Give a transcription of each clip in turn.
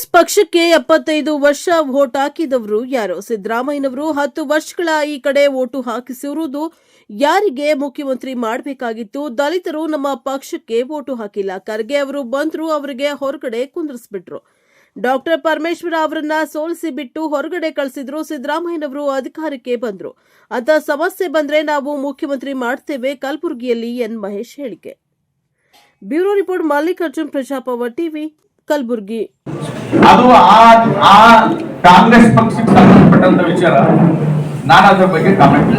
ಕಾಂಗ್ರೆಸ್ ಪಕ್ಷಕ್ಕೆ ಎಪ್ಪತ್ತೈದು ವರ್ಷ ವೋಟ್ ಹಾಕಿದವರು ಯಾರು? ಸಿದ್ದರಾಮಯ್ಯನವರು ಹತ್ತು ವರ್ಷಗಳ ಈ ಕಡೆ ವೋಟು ಹಾಕಿಸಿರುವುದು ಯಾರಿಗೆ ಮುಖ್ಯಮಂತ್ರಿ ಮಾಡಬೇಕಾಗಿತ್ತು? ದಲಿತರು ನಮ್ಮ ಪಕ್ಷಕ್ಕೆ ವೋಟು ಹಾಕಿಲ್ಲ. ಖರ್ಗೆ ಅವರು ಬಂದ್ರು, ಅವರಿಗೆ ಹೊರಗಡೆ ಕುಂದಿರಿಸ್ಬಿಟ್ರು. ಡಾಕ್ಟರ್ ಪರಮೇಶ್ವರ ಅವರನ್ನ ಸೋಲಿಸಿ ಬಿಟ್ಟು ಹೊರಗಡೆ ಕಳಿಸಿದ್ರು, ಸಿದ್ದರಾಮಯ್ಯನವರು ಅಧಿಕಾರಕ್ಕೆ ಬಂದ್ರು. ಅಂತ ಸಮಸ್ಯೆ ಬಂದ್ರೆ ನಾವು ಮುಖ್ಯಮಂತ್ರಿ ಮಾಡ್ತೇವೆ, ಕಲಬುರಗಿಯಲ್ಲಿ ಎನ್ ಮಹೇಶ್ ಹೇಳಿಕೆ. ಬ್ಯೂರೋ ರಿಪೋರ್ಟ್, ಮಲ್ಲಿಕಾರ್ಜುನ್ ಪ್ರಜಾಪವ ಟಿವಿ. ಕಲಬುರಗಿ. ಅದು ಆ ಕಾಂಗ್ರೆಸ್ ಪಕ್ಷಕ್ಕೆ ಸಂಬಂಧಪಟ್ಟಂತ ವಿಚಾರ. ನಾನು ಅದ್ರ ಬಗ್ಗೆ ಕಾಮೆಂಟ್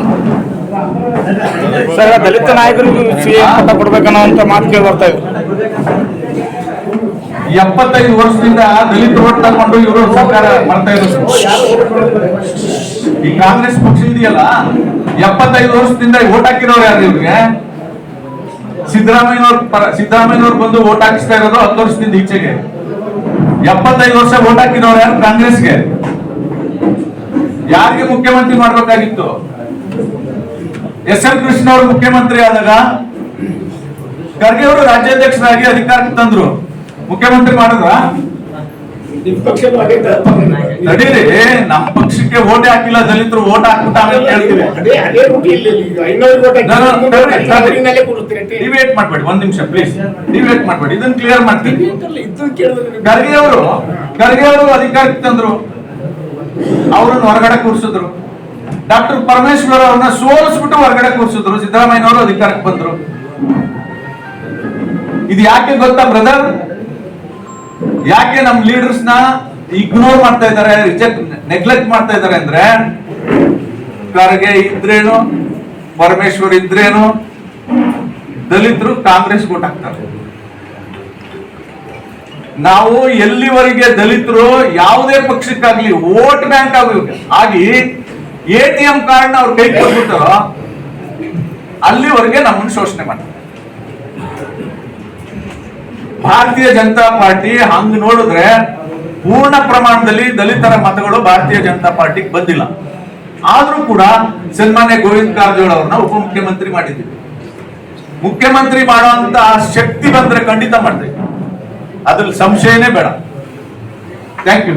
ಸರ್ ದಲಿತ ನಾಯಕರಿಗೂ ಸಿಎಂ ಪಟ್ಟ ಕೊಡ್ಬೇಕನ್ನೋ ಅಂತ ಮಾತು ಕೇಳಿ ಬರ್ತಾ ಇದ್ರು ಎಪ್ಪತ್ತೈದು ವರ್ಷದಿಂದ ದಲಿತ ಓಟ್ ತಗೊಂಡು ಇವರು ಸರ್ಕಾರ ಮಾಡ್ತಾ ಇರೋದು. ಈ ಕಾಂಗ್ರೆಸ್ ಪಕ್ಷ ಇದೆಯಲ್ಲ ಎಪ್ಪತ್ತೈದು ವರ್ಷದಿಂದ ಓಟ್ ಹಾಕಿರೋರು ಯಾರು ಇವ್ರಿಗೆ? ಸಿದ್ದರಾಮಯ್ಯನವ್ರ ಪರ ಸಿದ್ದರಾಮಯ್ಯನವ್ರು ಬಂದು ಓಟ್ ಹಾಕಿಸ್ತಾ ಇರೋದು ಹತ್ತು ವರ್ಷದಿಂದ ಈಚೆಗೆ. ಎಪ್ಪತ್ತೈದು ವರ್ಷ ಓಟ್ ಹಾಕಿದವ್ರು ಯಾರು ಕಾಂಗ್ರೆಸ್ಗೆ? ಯಾರಿಗೆ ಮುಖ್ಯಮಂತ್ರಿ ಮಾಡ್ಬೇಕಾಗಿತ್ತು? ಎಸ್ ಎಲ್ ಕೃಷ್ಣ ಅವರು ಮುಖ್ಯಮಂತ್ರಿ ಆದಾಗ ಖರ್ಗೆ ಅವರು ರಾಜ್ಯಾಧ್ಯಕ್ಷರಾಗಿ ಅಧಿಕಾರಕ್ಕೆ ತಂದ್ರು. ಮುಖ್ಯಮಂತ್ರಿ ಮಾಡಿದ್ರ? ನಡೀರಿ ನಮ್ಮ ಪಕ್ಷಕ್ಕೆ ಓಟ್ ಹಾಕಿಲ್ಲ ದಲಿತರು ಓಟ್ ಹಾಕ್ಬಿಟ್ಟು ಆಮೇಲೆ ಡಿಬೇಟ್ ಮಾಡ್ಬೇಡಿ ಒಂದ್ ನಿಮಿಷ ಪ್ಲೀಸ್ ಡಿಬೇಟ್ ಮಾಡ್ಬೇಡಿ ಇದನ್ನ ಕ್ಲಿಯರ್ ಮಾಡ್ತೀನಿ. ಖರ್ಗೆ ಅವರು ಖರ್ಗೆ ಅವರು ಅಧಿಕಾರಕ್ಕೆ ತಂದ್ರು. ಅವ್ರನ್ನ ಹೊರಗಡೆ ಕೂರಿಸಿದ್ರು. ಡಾಕ್ಟರ್ ಪರಮೇಶ್ವರ್ ಅವ್ರನ್ನ ಸೋಲಿಸ್ಬಿಟ್ಟು ಹೊರಗಡೆ ಕೂರಿಸಿದ್ರು. ಸಿದ್ದರಾಮಯ್ಯನವರು ಅಧಿಕಾರಕ್ಕೆ ಬಂದ್ರು. ಇದು ಯಾಕೆ ಗೊತ್ತಾ ಬ್ರದರ್ ಯಾಕೆ ನಮ್ ಲೀಡರ್ಸ್ನ ಇಗ್ನೋರ್ ಮಾಡ್ತಾ ಇದ್ದಾರೆ ರಿಜೆಕ್ಟ್ ನೆಗ್ಲೆಕ್ಟ್ ಮಾಡ್ತಾ ಇದ್ದಾರೆ ಅಂದ್ರೆ, ಖರ್ಗೆ ಇದ್ರೇನು, ಪರಮೇಶ್ವರ್ ಇದ್ರೇನು, ದಲಿತರು ಕಾಂಗ್ರೆಸ್ ಓಟ್ ಹಾಕ್ತಾರೆ. ನಾವು ಎಲ್ಲಿವರೆಗೆ ದಲಿತರು ಯಾವುದೇ ಪಕ್ಷಕ್ಕಾಗ್ಲಿ ವೋಟ್ ಬ್ಯಾಂಕ್ ಆಗಿ ಎ ಟಿ ಎಂ ಕಾರ್ಡ್ ಅವ್ರ ಕೈ ಕೊಟ್ಬಿಡ್ತಾರೋ ಅಲ್ಲಿವರೆಗೆ ನಮ್ಮನ್ನು ಶೋಷಣೆ ಮಾಡ್ತಾರೆ. ಭಾರತೀಯ ಜನತಾ ಪಾರ್ಟಿ ಹಂಗ್ ನೋಡಿದ್ರೆ ಪೂರ್ಣ ಪ್ರಮಾಣದಲ್ಲಿ ದಲಿತರ ಮತಗಳು ಭಾರತೀಯ ಜನತಾ ಪಾರ್ಟಿಗೆ ಬಂದಿಲ್ಲ. ಆದ್ರೂ ಕೂಡ ಸನ್ಮಾನ್ಯ ಗೋವಿಂದ ಕಾರಜೋಳ ಅವ್ರನ್ನ ಉಪಮುಖ್ಯಮಂತ್ರಿ ಮಾಡಿದ್ದೀವಿ ಮುಖ್ಯಮಂತ್ರಿ ಮಾಡುವಂತ ಶಕ್ತಿ ಬಂದ್ರೆ ಖಂಡಿತ ಮಾಡ್ತೀವಿ. ಅದ್ರಲ್ಲಿ ಸಂಶಯನೇ ಬೇಡ. Thank you